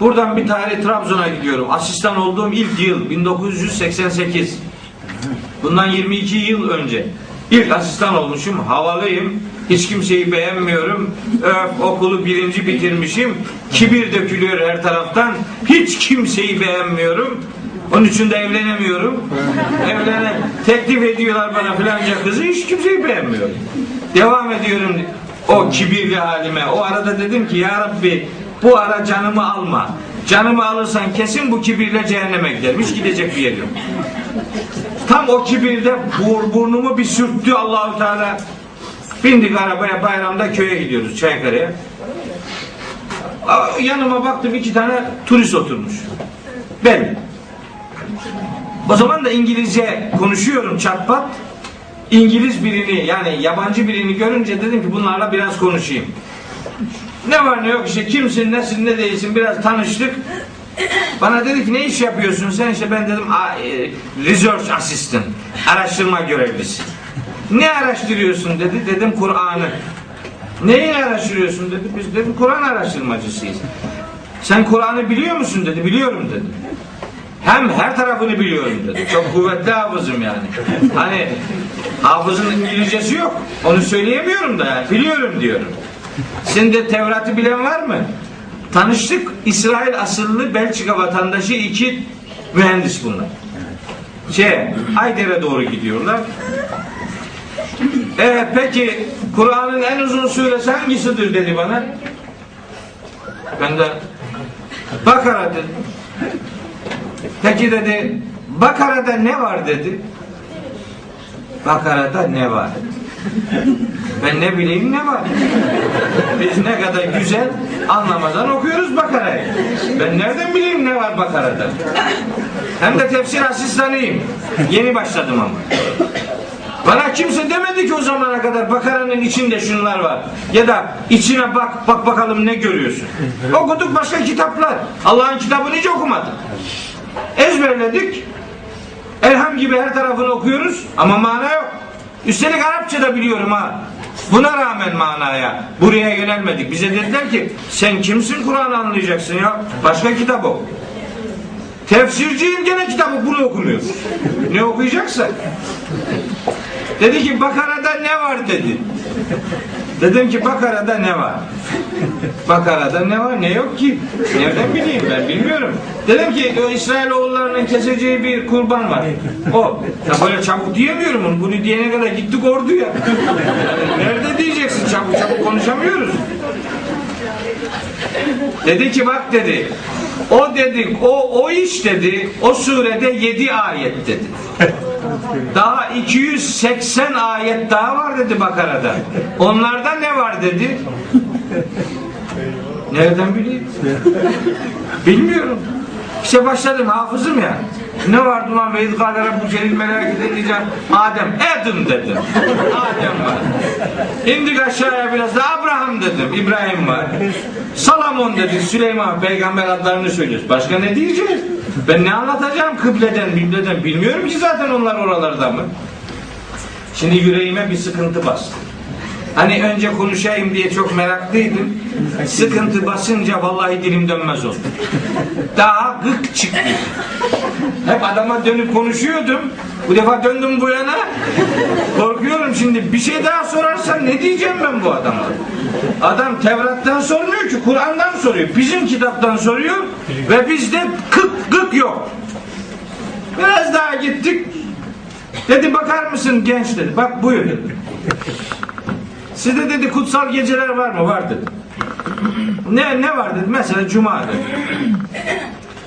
Buradan bir tarih Trabzon'a gidiyorum. Asistan olduğum ilk yıl 1988. Bundan 22 yıl önce. İlk asistan olmuşum. Havalıyım. Hiç kimseyi beğenmiyorum. Öf okulu birinci bitirmişim. Kibir dökülüyor her taraftan. Hiç kimseyi beğenmiyorum. Onun için de evlenemiyorum. Evlene teklif ediyorlar bana filanca kızı. Hiç kimseyi beğenmiyorum. Devam ediyorum o kibirli halime. O arada dedim ki ya Rabbi bu ara canımı alma. Canımı alırsan kesin bu kibirle cehenneme giderim. Gidecek bir yer yok. Tam o kibirde bur, burnumu bir sürttü Allahu Teala. Bindik arabaya bayramda köye gidiyoruz Çaykara'ya. Aa, Yanıma baktım iki tane turist oturmuş. Ben. O zaman da İngilizce konuşuyorum çatpat. İngiliz birini yani yabancı birini görünce dedim ki bunlarla biraz konuşayım. Ne var ne yok işte kimsin nesin ne değilsin biraz tanıştık. Bana dedi ki ne iş yapıyorsun sen işte ben dedim "Aa, e, research assistant araştırma görevlisi. Ne araştırıyorsun dedi dedim Kur'an'ı. Neyi araştırıyorsun dedi biz dedim Kur'an araştırmacısıyız. Sen Kur'an'ı biliyor musun dedi biliyorum dedi. Hem her tarafını biliyorum dedi. Çok kuvvetli hafızım yani. Hani hafızın İngilizcesi yok. Onu söyleyemiyorum da yani. Biliyorum diyorum. Şimdi Tevrat'ı bilen var mı? Tanıştık. İsrail asıllı Belçika vatandaşı iki mühendis bunlar. Şey, Ayder'e doğru gidiyorlar. Ee, peki Kur'an'ın en uzun suresi hangisidir dedi bana. Ben de Bakara dedim. Peki dedi Bakara'da ne var dedi. Bakara'da ne var? Ben ne bileyim ne var? Biz ne kadar güzel anlamadan okuyoruz Bakara'yı. Ben nereden bileyim ne var Bakara'da? Hem de tefsir asistanıyım. Yeni başladım ama. Bana kimse demedi ki o zamana kadar Bakara'nın içinde şunlar var. Ya da içine bak bak bakalım ne görüyorsun. Okuduk başka kitaplar. Allah'ın kitabını hiç okumadık. Ezberledik. Elham gibi her tarafını okuyoruz ama mana yok. Üstelik Arapça da biliyorum ha. Buna rağmen manaya buraya yönelmedik. Bize dediler ki sen kimsin Kur'an anlayacaksın ya. Başka kitap oku. Tefsirciyim gene kitabı bunu okumuyor. Ne okuyacaksa. Dedi ki Bakara'da ne var dedi. Dedim ki Bakara'da ne var? Bakara'da ne var ne yok ki? Nereden bileyim ben bilmiyorum. Dedim ki o İsrailoğullarının keseceği bir kurban var. O. Ya böyle çabuk diyemiyorum onu. Bunu diyene kadar gittik orduya. Nerede diyeceksin çabuk çabuk konuşamıyoruz. Dedi ki bak dedi. O dedi o o iş dedi. O surede 7 ayet dedi. Daha 280 ayet daha var dedi Bakara'da. Onlarda ne var dedi. Nereden bileyim? Bilmiyorum. İşte başladım hafızım ya. Ne vardı lan ve izgâle rabbu celil melâkete diyeceğim. Adem, Adam dedim. Adem var. İndik aşağıya biraz da Abraham dedim. İbrahim var. Salamon dedi. Süleyman peygamber adlarını söylüyoruz. Başka ne diyeceğiz? Ben ne anlatacağım kıbleden, bibleden bilmiyorum ki zaten onlar oralarda mı? Şimdi yüreğime bir sıkıntı bastı. Hani önce konuşayım diye çok meraklıydım. Sıkıntı basınca vallahi dilim dönmez oldu. Daha gık çıktı. Hep adama dönüp konuşuyordum. Bu defa döndüm bu yana. Şimdi bir şey daha sorarsan ne diyeceğim ben bu adama? Adam Tevrat'tan sormuyor ki Kur'an'dan soruyor. Bizim kitaptan soruyor ve bizde kık gık yok. Biraz daha gittik. Dedi bakar mısın genç dedi. Bak buyur dedi. Sizde dedi kutsal geceler var mı? Var dedi. Ne ne var dedi. Mesela cuma dedi.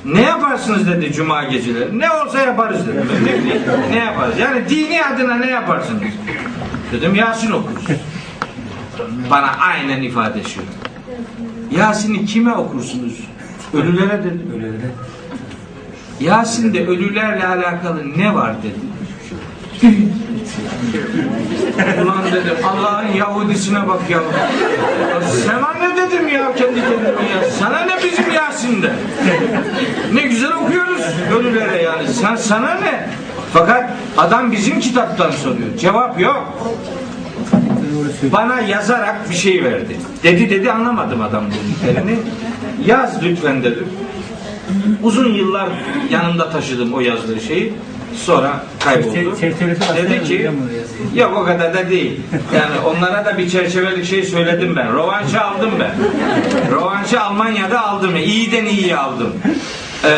Ne yaparsınız dedi cuma geceleri. Ne olsa yaparız dedim. Ben ne ne yaparız? Yani dini adına ne yaparsınız? Dedim Yasin okuruz. Bana aynen ifade şu. Yasin'i kime okursunuz? Ölülere dedim. Ölülere. Yasin'de ölülerle alakalı ne var dedi. Ulan dedim Allah'ın Yahudisine bak ya. Sana ne dedim ya kendi kendime ya. Sana ne bizim Yasin'de. Ne güzel okuyoruz ölülere yani. Sen sana ne? Fakat adam bizim kitaptan soruyor. Cevap yok. bana yazarak bir şey verdi. Dedi dedi anlamadım adam dediklerini. Yaz lütfen dedim. Uzun yıllar yanımda taşıdım o yazdığı şeyi. Sonra kayboldu. Dedi ki yok o kadar da değil. Yani onlara da bir çerçevelik şey söyledim ben. Rovanşı aldım ben. Rovanşı Almanya'da aldım. İyiden iyi aldım. Ee,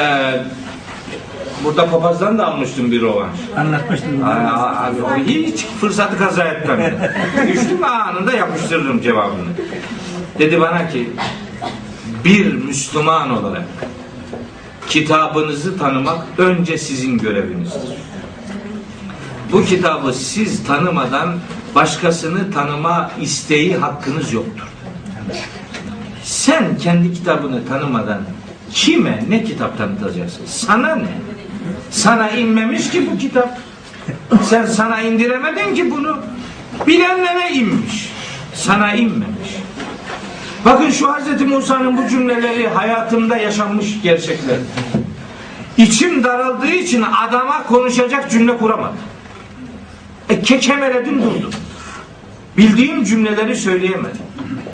burada papazdan da almıştım bir rovanş. Anlatmıştım. Aa, abi, o hiç fırsatı kaza etmem. Düştüm anında yapıştırırım cevabını. Dedi bana ki bir Müslüman olarak kitabınızı tanımak önce sizin görevinizdir. Bu kitabı siz tanımadan başkasını tanıma isteği hakkınız yoktur. Sen kendi kitabını tanımadan kime ne kitap tanıtacaksın? Sana ne? Sana inmemiş ki bu kitap. Sen sana indiremedin ki bunu. Bilenlere inmiş. Sana inmemiş. Bakın şu Hz. Musa'nın bu cümleleri hayatımda yaşanmış gerçekler. İçim daraldığı için adama konuşacak cümle kuramadım. E, kekemeledim durdum. Bildiğim cümleleri söyleyemedim.